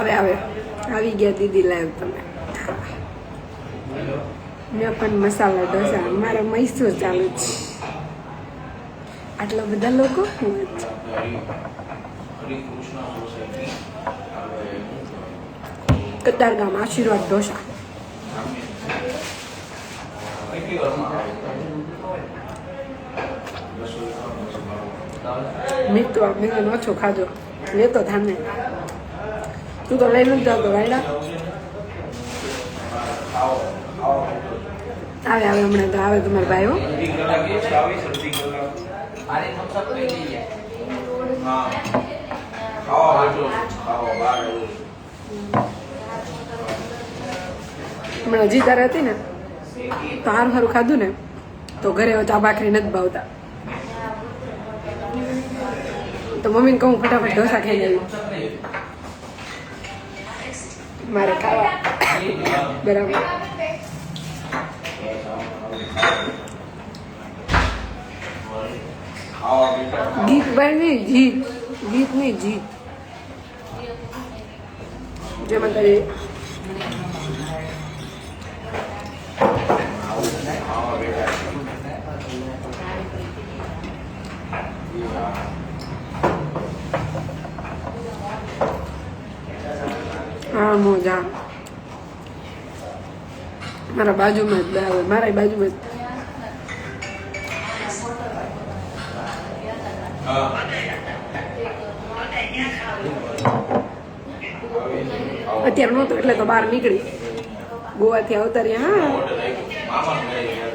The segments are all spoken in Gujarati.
રે આવે આવે ગયા દીદી લાઈવ તમે. મેં પણ મસાલા ઢોસા, મારા મૈસૂર ચાલુ છે. આટલા બધા લોકો? હું. કતારગામ આશીર્વાદ ઢોસા. મેં તો મેં ઓછો ખાજો. લેતો થાને તું તો લઈ નથી તો વાયડા આવે આવે હમણાં તો આવે તમારા ભાઈ હો હમણાં હજી તારે હતી ને તો હારું હારું ખાધું ને તો ઘરે ચા ભાખરી નથી ભાવતા તો મમ્મીને કહું ફટાફટ ઢોસા ખાઈ લેવી મારે ખાવા. બરાબર. ગીત ભાઈ નહીં જીત ગીતની જીત જય માતાજી હા, મોજા. મારા બાજુમાં જ આવે મારા બાજુમાં જ. અત્યારે નહોતું એટલે તો બહાર નીકળી. ગોવાથી આવતા રહ્યા હા.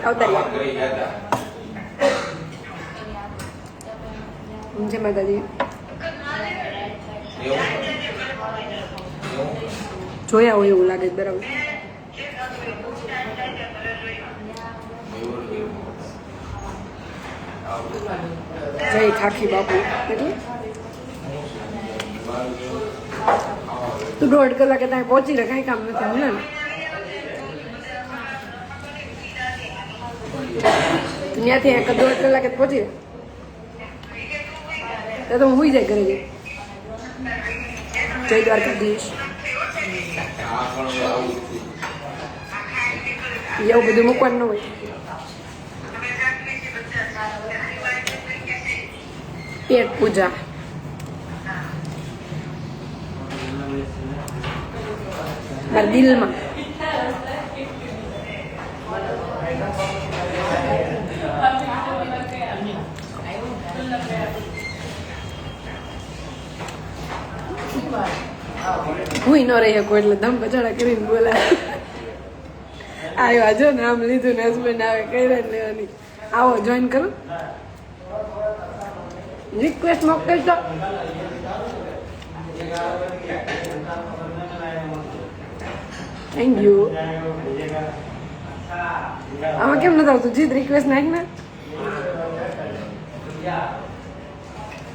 આવતા રહ્યા જય માતાજી. જોયા હોય એવું લાગે બરાબર. જય ખાખી બાપુ. એટલે? તું દોઢ કલાકે ત્યાં પહોંચી રહે કાંઈ કામ નથી, હું ને. ત્યાંથી એક દોઢ કલાકે પહોંચી રહે તો હું હુઈ જાય ઘરે જઈ જય દ્વારકાધીશ. એવું બધું મૂકવાનું હોય. પેટ પૂજા. દિલમાં. હું ન રહી શકું એટલે ધમ પછાડા કરીને બોલાય આવ્યા જો નામ લીધું ને હસબન્ડ આવે કઈ રાત લેવાની. આવો જોઈન કરો. રિક્વેસ્ટ મોકલશો થેન્ક યુ આમાં કેમ નથી આવતું? જીત રિક્વેસ્ટ નાખ ને.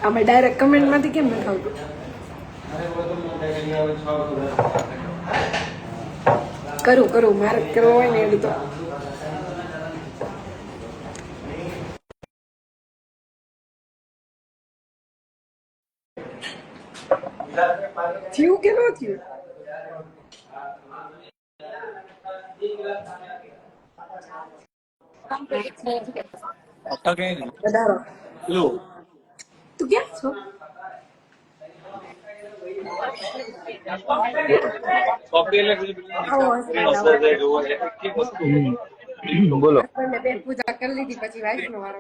આમાં ડાયરેક્ટ કમેન્ટમાંથી કેમ નથી આવતું? કરું કરું મારે કરવો હોય ને એ તો થયું કે ન થયું? વધારો. તું ક્યાં છો? બોલો હસબન્ડને પેટ પૂજા કરી લીધી પછી વાઈફ નો વારો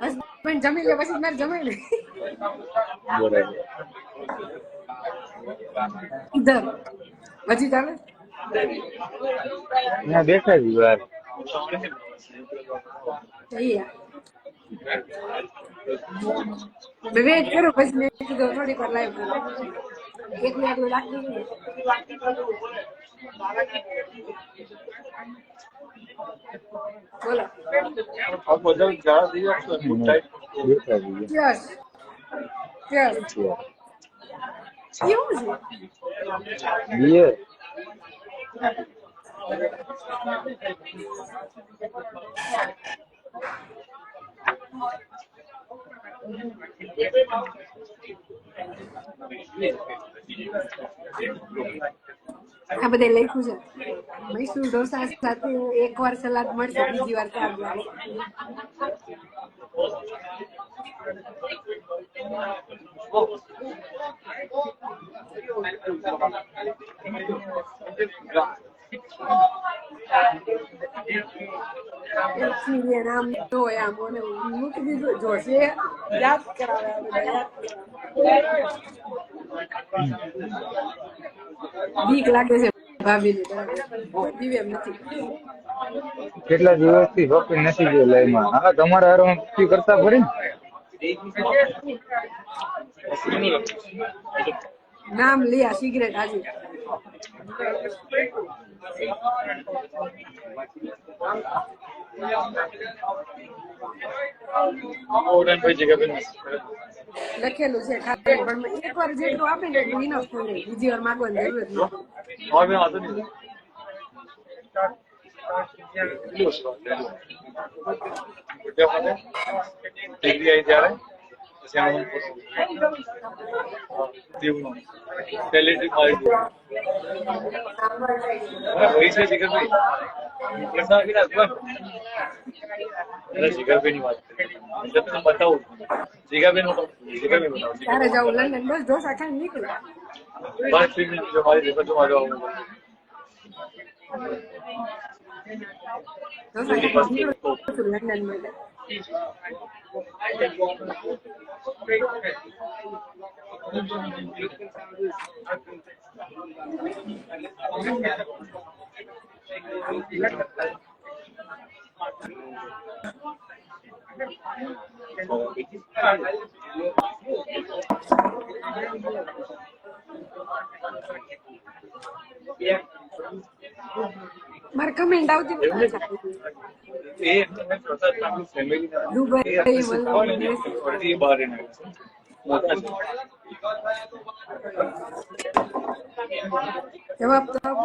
હસબન્ડ જમી લે પછી મારે જમાય ને બરાબર ઇધર હજી ચાલે ના બેઠા જ વાર જઈએ Me voy a echar un poco de tiempo de hablar y hablar. ¿Qué me ha dado la Hola. Dios. Dios. Dios. Dios. Dios. આ બધે લખ્યું છે મૈસૂર ઢોસા સાથે એક વાર સલાદ મળશે બીજી વાર ચાર લાગે એક્સપિરિયન આમ ન હોય આમ મને મૂકી દીધું જોશે યાદ કરાવે લાગે છે કેટલા દિવસથી શોપિંગ નથી ગયો લાઈમાં હા, તમારા હારો નક્કી કરતા ફરી નામ લિયા, સિગરેટ હાજી ઓવરટાઈમ થઈ જગ્યા બેન લખેલું છે ખાતે પણ એક વાર જેટલું આપે ને એટલું ઇનફ થઈ રહે બીજી વાર માંગવાની જરૂર જ નથી હવે બેન વાંધો નહીં કેટલી વસ્તુ ગુડ્ડા માટે ડિગ્રી આવી ત્યારે जैसे हम देवनों पहले ट्रिप मार दो वही से जिगर भाई प्रश्न आगे अकबर मेरा जिगर भी नहीं बात जब तुम बताओ। जिगर भी बताओ। जिगर भी बताओ। अरे जाओ लंदन बस दो सेकंड निकला। बस फिर जो हमारी देखो तुम आ जाओ। दो सेकंड तो- लंदन में। मरकम एंड જવાબ તો આપો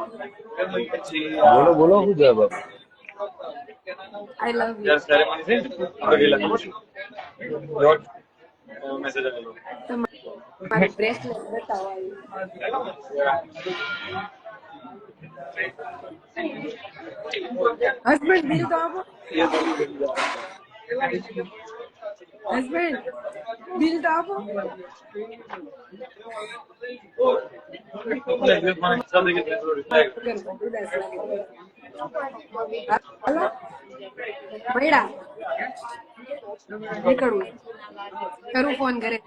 પછી બોલો બોલો શું જવાબ આપો? આઈ લવ યુ જ્યારે સેરેમની છે ને આપણે લખું છું ડોટ મેસેજ આવેલો તમારી બ્રેસલેટ બતાવો આવી. હસબન્ડ બિલ તો આપો હસબન્ડ બિલ તો આપો ઉદાસ લાગે. હાલો મૈડા નીકળવું કરું ફોન કરે